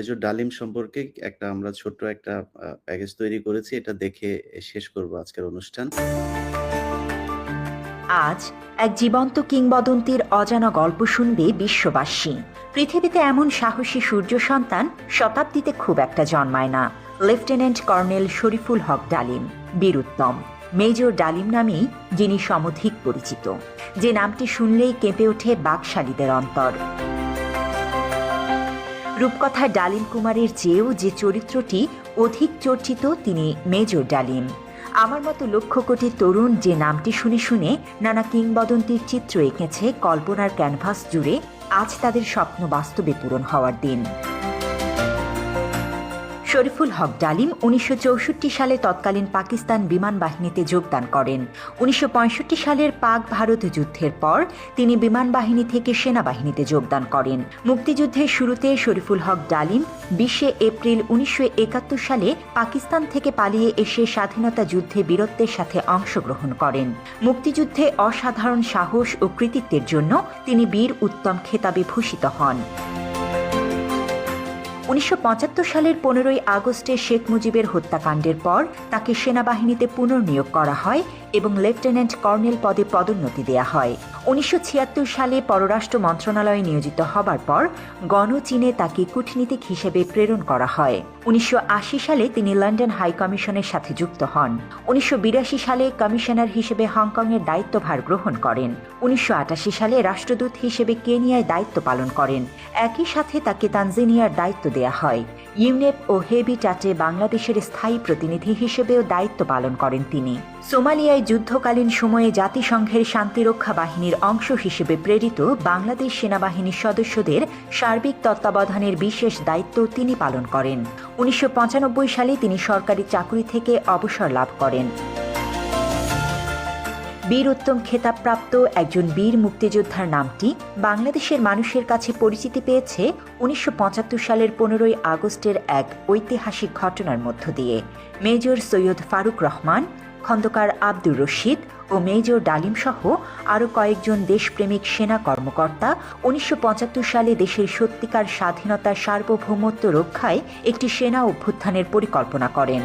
Major ডালিম সম্পর্কে একটা আমরা ছোট্ট একটা প্যাকেজ তৈরি করেছি। এটা দেখে শেষ করব আজকের অনুষ্ঠান। আজ এক জীবন্ত কিংবদন্তির অজানা গল্প শুনবে বিশ্ববাসী। পৃথিবীতে এমন সাহসী সূর্য সন্তান শতাব্দীতে খুব একটা জন্মায় না। লেফটেন্যান্ট কর্নেল শরীফুল হক ডালিম, বীরুত্তম। মেজর ডালিম নামেই যিনি সমধিক পরিচিত। যে নামটি শুনলেই কেঁপে ওঠে বাকশালীদের অন্তর। রূপকথার ডালিম কুমারের চেয়েও যে চরিত্রটি অধিক চর্চিত, তিনি মেজর ডালিম। আমার মতো লক্ষ কোটি তরুণ যে নামটি শুনে শুনে নানা কিংবদন্তির চিত্র এঁকেছে, কল্পনার ক্যানভাস জুড়ে আজ তাদের স্বপ্ন বাস্তবে পূরণ হওয়ার দিন। শরীফুল হক ডালিম উনিশশো চৌষট্টি সালে তৎকালীন পাকিস্তান বিমান বাহিনীতে যোগদান করেন। উনিশশো পঁয়ষট্টি সালের পাক ভারত যুদ্ধের পর তিনি বিমান বাহিনী থেকে সেনাবাহিনীতে যোগদান করেন। মুক্তিযুদ্ধের শুরুতে শরীফুল হক ডালিম বিশে এপ্রিল উনিশশো একাত্তর সালে পাকিস্তান থেকে পালিয়ে এসে স্বাধীনতা যুদ্ধে বীরত্বের সাথে অংশগ্রহণ করেন। মুক্তিযুদ্ধে অসাধারণ সাহস ও কৃতিত্বের জন্য তিনি বীর উত্তম খেতাবে ভূষিত হন। উনিশশো সালের পনেরোই আগস্টে শেখ মুজিবের হত্যাকাণ্ডের পর তাকে সেনাবাহিনীতে পুনর্নিয়োগ করা হয় এবং লেফটেন্যান্ট কর্নেল পদে পদোন্নতি দেয়া হয়। উনিশশো সালে পররাষ্ট্র মন্ত্রণালয়ে নিয়োজিত হবার পর গণচীনে তাকে কূটনীতিক হিসেবে প্রেরণ করা হয়। উনিশশো আশি সালে তিনি লন্ডন হাই কমিশনের সাথে যুক্ত হন। উনিশশো বিরাশি সালে কমিশনার হিসেবে হংকংয়ের দায়িত্বভার গ্রহণ করেন। উনিশশো আটাশি সালে রাষ্ট্রদূত হিসেবে কেনিয়ায় দায়িত্ব পালন করেন। একই সাথে তাকে তানজেনিয়ার দায়িত্ব দেয়া হয়। ইউনেপ ও হেবিটাটে বাংলাদেশের স্থায়ী প্রতিনিধি হিসেবেও দায়িত্ব পালন করেন তিনি। সোমালিয়ায় যুদ্ধকালীন সময়ে জাতিসংঘের শান্তিরক্ষা বাহিনীর অংশ হিসেবে প্রেরিত বাংলাদেশ সেনাবাহিনীর সদস্যদের সার্বিক তত্ত্বাবধানের বিশেষ দায়িত্ব তিনি পালন করেন। উনিশশো পঁচানব্বই সালে তিনি সরকারি চাকরি থেকে অবসর লাভ করেন। বীর উত্তম খেতাবপ্রাপ্ত একজন বীর মুক্তিযোদ্ধার নামটি বাংলাদেশের মানুষের কাছে পরিচিতি পেয়েছে উনিশশো পঁচাত্তর সালের পনেরোই আগস্টের এক ঐতিহাসিক ঘটনার মধ্য দিয়ে। মেজর সৈয়দ ফারুক রহমান, খন্দকার আব্দুর রশিদ ও মেজর ডালিম সহ আরও কয়েকজন দেশপ্রেমিক সেনা কর্মকর্তা উনিশশো পঁচাত্তর সালে দেশের সত্যিকার স্বাধীনতার সার্বভৌমত্ব রক্ষায় একটি সেনা অভ্যুত্থানের পরিকল্পনা করেন।